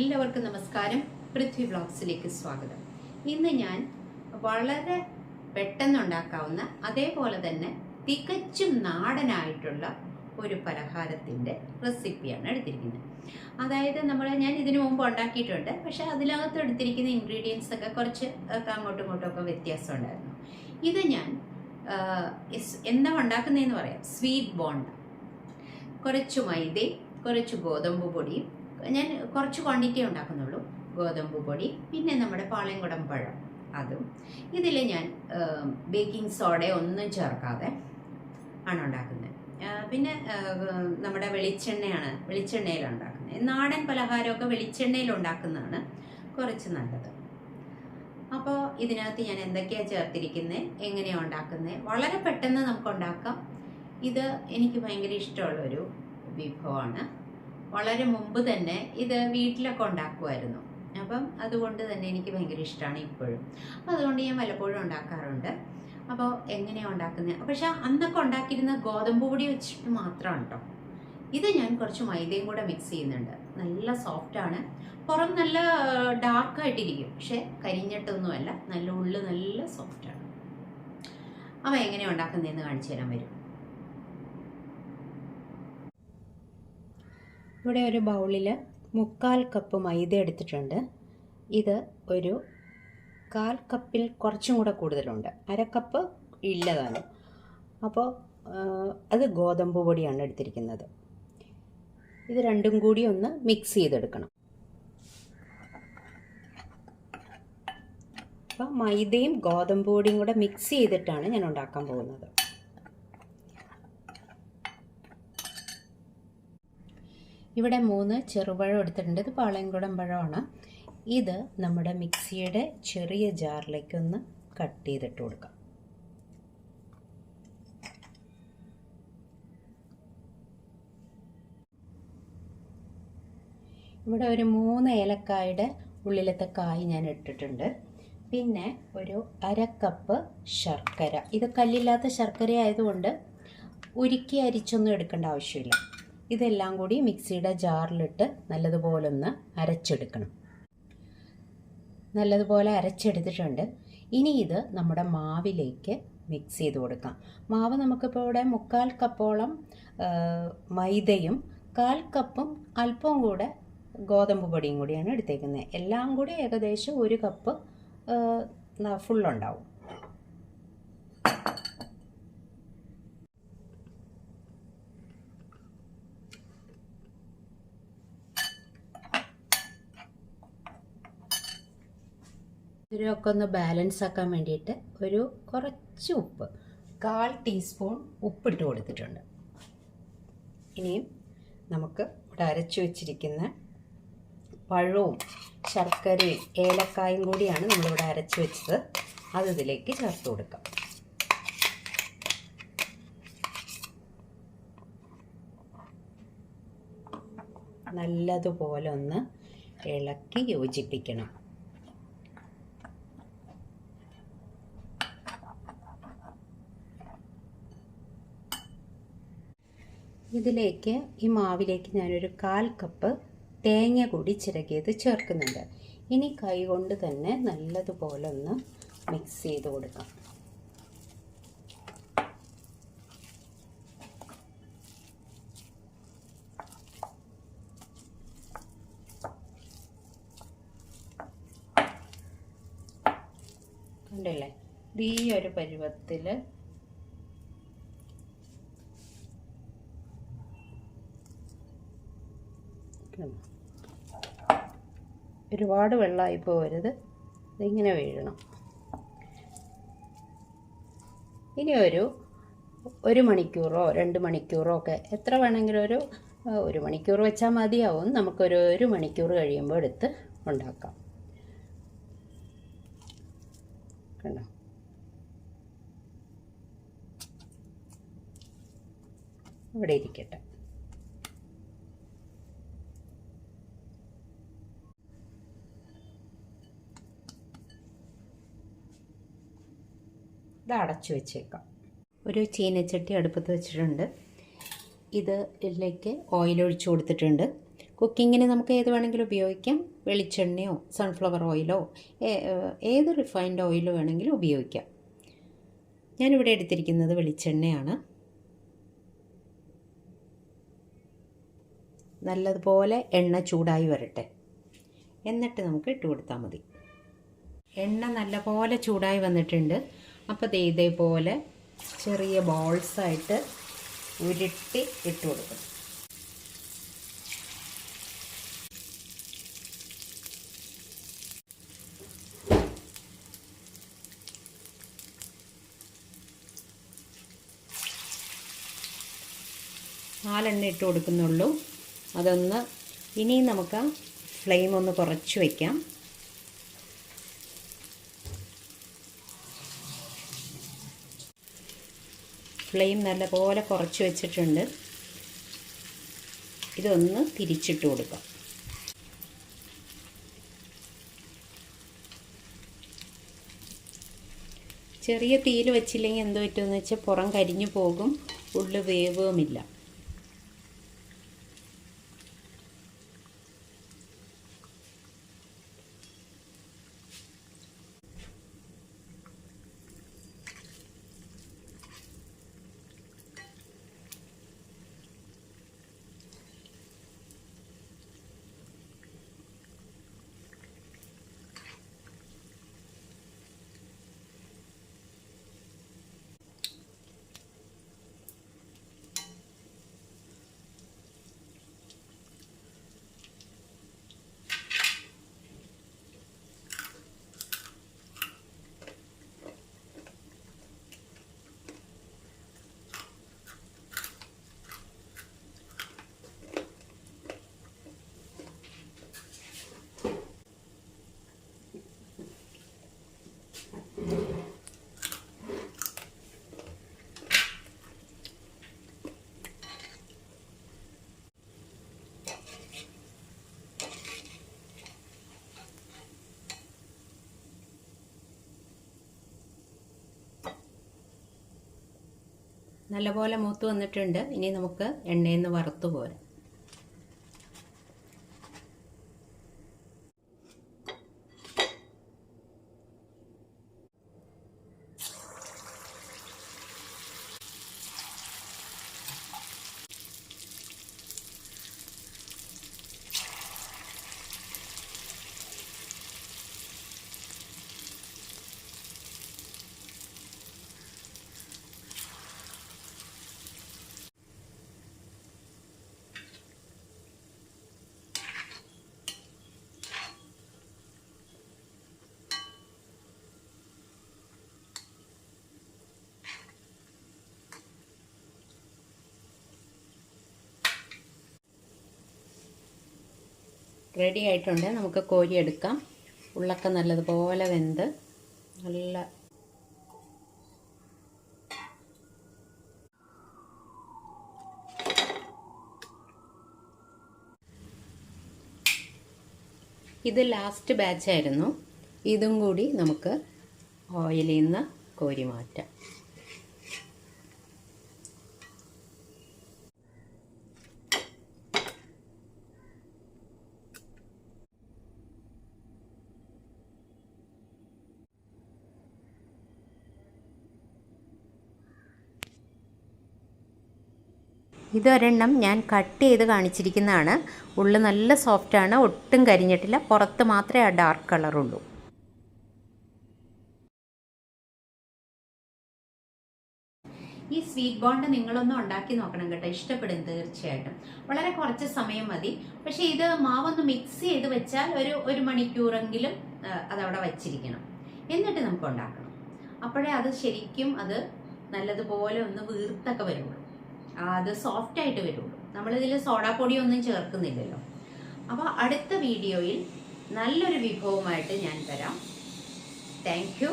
എല്ലാവർക്കും നമസ്കാരം. പൃഥ്വി വ്ളോഗ്സിലേക്ക് സ്വാഗതം. ഇന്ന് ഞാൻ വളരെ പെട്ടെന്നുണ്ടാക്കാവുന്ന അതേപോലെ തന്നെ തികച്ചും നാടനായിട്ടുള്ള ഒരു പലഹാരത്തിന്റെ റെസിപ്പിയാണ് എടുത്തിരിക്കുന്നത്. അതായത് നമ്മൾ ഞാൻ ഇതിനു മുമ്പ് ഉണ്ടാക്കിയിട്ടുണ്ട്. പക്ഷെ അതിനകത്ത് എടുത്തിരിക്കുന്ന ഇൻഗ്രീഡിയൻസ് ഒക്കെ കുറച്ച് അങ്ങോട്ടും ഇങ്ങോട്ടും ഒക്കെ വ്യത്യാസം ഉണ്ടായിരുന്നു. ഇത് ഞാൻ എന്താ ഉണ്ടാക്കുന്നതെന്ന് പറയാം. സ്വീറ്റ് ബോണ്ട. കുറച്ച് മൈദയും കുറച്ച് ഗോതമ്പ് പൊടിയും ഞാൻ കുറച്ച് ക്വാണ്ടിറ്റി ഉണ്ടാക്കുന്നുള്ളൂ. ഗോതമ്പ് പൊടി പിന്നെ നമ്മുടെ പാളയംകുടം പഴം. അതും. ഇതിൽ ഞാൻ ബേക്കിംഗ് സോഡ ഒന്നും ചേർക്കാതെ ആണ് ഉണ്ടാക്കുന്നത്. പിന്നെ നമ്മുടെ വെളിച്ചെണ്ണയാണ് വെളിച്ചെണ്ണയിൽ ഉണ്ടാക്കുന്നത്. നാടൻ പലഹാരമൊക്കെ വെളിച്ചെണ്ണയിൽ ഉണ്ടാക്കുന്നതാണ് കുറച്ച് നല്ലത്. അപ്പോൾ ഇതിനകത്ത് ഞാൻ എന്തൊക്കെയാണ് ചേർത്തിരിക്കുന്നത് എങ്ങനെയാണ് ഉണ്ടാക്കുന്നത് വളരെ പെട്ടെന്ന് നമുക്ക് ഉണ്ടാക്കാം. ഇത് എനിക്ക് ഭയങ്കര ഇഷ്ടമുള്ളൊരു വിഭവമാണ്. വളരെ മുമ്പ് തന്നെ ഇത് വീട്ടിലൊക്കെ ഉണ്ടാക്കുമായിരുന്നു അപ്പം അതുകൊണ്ട് തന്നെ എനിക്ക് ഭയങ്കര ഇഷ്ടമാണ് ഇപ്പോഴും. അപ്പം അതുകൊണ്ട് ഞാൻ വല്ലപ്പോഴും ഉണ്ടാക്കാറുണ്ട്. അപ്പോൾ എങ്ങനെയാണ് ഉണ്ടാക്കുന്നത് പക്ഷേ അന്നൊക്കെ ഉണ്ടാക്കിയിരുന്ന ഗോതമ്പ് പൊടി വെച്ചിട്ട് മാത്രമാണ് കേട്ടോ ഇത് ഞാൻ കുറച്ച് മൈദയും കൂടെ മിക്സ് ചെയ്യുന്നുണ്ട്. നല്ല സോഫ്റ്റാണ് പുറം നല്ല ഡാർക്കായിട്ടിരിക്കും പക്ഷെ കരിഞ്ഞിട്ടൊന്നുമല്ല. നല്ല ഉള്ളു നല്ല സോഫ്റ്റാണ് അവ എങ്ങനെയാണ് ഉണ്ടാക്കുന്നതെന്ന് കാണിച്ചു തരാൻ വരും. ഇവിടെ ഒരു ബൗളിൽ മുക്കാൽ കപ്പ് മൈദ എടുത്തിട്ടുണ്ട്. ഇത് ഒരു കാൽ കപ്പിൽ കുറച്ചും കൂടെ കൂടുതലുണ്ട്. അരക്കപ്പ് ഇല്ലതാണ് അപ്പോൾ അത് ഗോതമ്പ് പൊടിയാണ് എടുത്തിരിക്കുന്നത്. ഇത് രണ്ടും കൂടി ഒന്ന് മിക്സ് ചെയ്തെടുക്കണം. അപ്പോൾ മൈദയും ഗോതമ്പ് പൊടിയും കൂടെ മിക്സ് ചെയ്തിട്ടാണ് ഞാൻ ഉണ്ടാക്കാൻ പോകുന്നത്. ഇവിടെ മൂന്ന് ചെറുപഴം എടുത്തിട്ടുണ്ട്. ഇത് പാളയംകുടം പഴമാണ്. ഇത് നമ്മുടെ മിക്സിയുടെ ചെറിയ ജാറിലേക്കൊന്ന് കട്ട് ചെയ്തിട്ട് കൊടുക്കാം. ഇവിടെ ഒരു മൂന്ന് ഏലക്കായുടെ ഉള്ളിലത്തെ കായ് ഞാൻ ഇട്ടിട്ടുണ്ട്. പിന്നെ ഒരു അര കപ്പ് ശർക്കര. ഇത് കല്ലില്ലാത്ത ശർക്കര ആയതുകൊണ്ട് ഉരുക്കി അരിച്ചൊന്നും എടുക്കേണ്ട ആവശ്യമില്ല. ഇതെല്ലാം കൂടി മിക്സിയുടെ ജാറിലിട്ട് നല്ലതുപോലെ ഒന്ന് അരച്ചെടുക്കണം. നല്ലതുപോലെ അരച്ചെടുത്തിട്ടുണ്ട്. ഇനി ഇത് നമ്മുടെ മാവിലേക്ക് മിക്സ് ചെയ്ത് കൊടുക്കാം. മാവ് നമുക്കിപ്പോൾ ഇവിടെ മുക്കാൽ കപ്പോളം മൈദയും കാൽ കപ്പും അല്പവും കൂടെ ഗോതമ്പ് പൊടിയും കൂടിയാണ് എടുത്തേക്കുന്നത്. എല്ലാം കൂടി ഏകദേശം ഒരു കപ്പ് ഫുള്ളുണ്ടാവും ഇതിനൊക്കെ ഒന്ന് ബാലൻസ് ആക്കാൻ വേണ്ടിയിട്ട് ഒരു കുറച്ച് ഉപ്പ് കാൽ ടീസ്പൂൺ ഉപ്പിട്ട് കൊടുത്തിട്ടുണ്ട്. ഇനിയും നമുക്ക് ഇവിടെ അരച്ചു വെച്ചിരിക്കുന്ന പഴവും ശർക്കരയും ഏലക്കായും കൂടിയാണ് നമ്മളിവിടെ അരച്ച് വെച്ചത്. അത് ഇതിലേക്ക് ചേർത്ത് കൊടുക്കാം. നല്ലതുപോലെ ഒന്ന് ഇളക്കി യോജിപ്പിക്കണം. ഇതിലേക്ക് ഈ മാവിലേക്ക് ഞാനൊരു കാൽ കപ്പ് തേങ്ങ കൂടി ചിരകിയത് ചേർക്കുന്നുണ്ട്. ഇനി കൈ കൊണ്ട് തന്നെ നല്ലതുപോലെ ഒന്ന് മിക്സ് ചെയ്ത് കൊടുക്കാം. കണ്ടില്ലേ? ഈ ഒരു പരുവത്തിൽ ഒരുപാട് വെള്ളമായി പോകരുത്. ഇതിങ്ങനെ വീഴണം. ഇനി ഒരു ഒരു മണിക്കൂറോ രണ്ട് മണിക്കൂറോ ഒക്കെ എത്ര വേണമെങ്കിലും ഒരു ഒരു മണിക്കൂർ വെച്ചാൽ മതിയാവും. നമുക്കൊരു ഒരു മണിക്കൂർ കഴിയുമ്പോൾ എടുത്ത് ഉണ്ടാക്കാം. കണ്ടോ? ഇവിടെ ഇരിക്കട്ടെ. ഇത് അടച്ചു വെച്ചേക്കാം. ഒരു ചീനച്ചട്ടി അടുപ്പത്ത് വെച്ചിട്ടുണ്ട്. ഇത് ഇതിലേക്ക് ഓയിൽ കൊടുത്തിട്ടുണ്ട്. കുക്കിങ്ങിന് നമുക്ക് ഏത് വേണമെങ്കിലും ഉപയോഗിക്കാം. വെളിച്ചെണ്ണയോ സൺഫ്ലവർ ഓയിലോ ഏത് റിഫൈൻഡ് ഓയിലോ വേണമെങ്കിലും ഉപയോഗിക്കാം. ഞാനിവിടെ എടുത്തിരിക്കുന്നത് വെളിച്ചെണ്ണയാണ്. നല്ലതുപോലെ എണ്ണ ചൂടായി വരട്ടെ. എന്നിട്ട് നമുക്ക് ഇട്ട് കൊടുത്താൽ മതി. എണ്ണ നല്ലപോലെ ചൂടായി വന്നിട്ടുണ്ട്. അപ്പോൾ ഇതേപോലെ ചെറിയ ബോൾസായിട്ട് ഉരുട്ടി ഇട്ട് കൊടുക്കും. നാലെണ്ണ ഇട്ട് കൊടുക്കുന്നുള്ളൂ. അതൊന്ന് ഇനിയും നമുക്ക് ഫ്ലെയിം ഒന്ന് കുറച്ച് വയ്ക്കാം ഫ്ലെയിം നല്ലപോലെ കുറച്ച് വെച്ചിട്ടുണ്ട്. ഇതൊന്ന് തിരിച്ചിട്ട് കൊടുക്കാം. ചെറിയ തീയിൽ വെച്ചില്ലെങ്കിൽ എന്ത് പറ്റുമെന്ന് വെച്ചാൽ പുറം കരിഞ്ഞു പോകും ഉള്ളു വേവുമില്ല. നല്ലപോലെ മൂത്ത് വന്നിട്ടുണ്ട്. ഇനി നമുക്ക് എണ്ണയിൽ നിന്ന് വറുത്ത് പോരാം. റെഡി ആയിട്ടുണ്ട്. നമുക്ക് കോരി എടുക്കാം. ഉള്ളൊക്കെ നല്ലതുപോലെ വെന്ത് നല്ല ഇത് ലാസ്റ്റ് ബാച്ചായിരുന്നു ഇതും കൂടി നമുക്ക് ഓയിലിൽ നിന്ന് കോരി മാറ്റാം. ഇതൊരെണ്ണം ഞാൻ കട്ട് ചെയ്ത് കാണിച്ചിരിക്കുന്നതാണ്. ഉള്ളു നല്ല സോഫ്റ്റാണ് ഒട്ടും കരിഞ്ഞിട്ടില്ല. പുറത്ത് മാത്രമേ ആ ഡാർക്ക് കളറുള്ളൂ ഈ സ്വീറ്റ് ബോണ്ട് നിങ്ങളൊന്നും ഉണ്ടാക്കി നോക്കണം കേട്ടോ. ഇഷ്ടപ്പെടും തീർച്ചയായിട്ടും. വളരെ കുറച്ച് സമയം മതി. പക്ഷെ ഇത് മാവൊന്ന് മിക്സ് ചെയ്ത് വെച്ചാൽ ഒരു ഒരു മണിക്കൂറെങ്കിലും അതവിടെ വച്ചിരിക്കണം. എന്നിട്ട് നമുക്ക് ഉണ്ടാക്കണം. അപ്പോഴേ അത് ശരിക്കും അത് നല്ലതുപോലെ ഒന്ന് വീർത്തൊക്കെ വരുള്ളൂ. അത് സോഫ്റ്റ് ആയിട്ട് വരുള്ളൂ. നമ്മളിതിൽ സോഡാപ്പൊടി ഒന്നും ചേർക്കുന്നില്ലല്ലോ. അപ്പോൾ അടുത്ത വീഡിയോയിൽ നല്ലൊരു വിഭവമായിട്ട് ഞാൻ തരാം താങ്ക്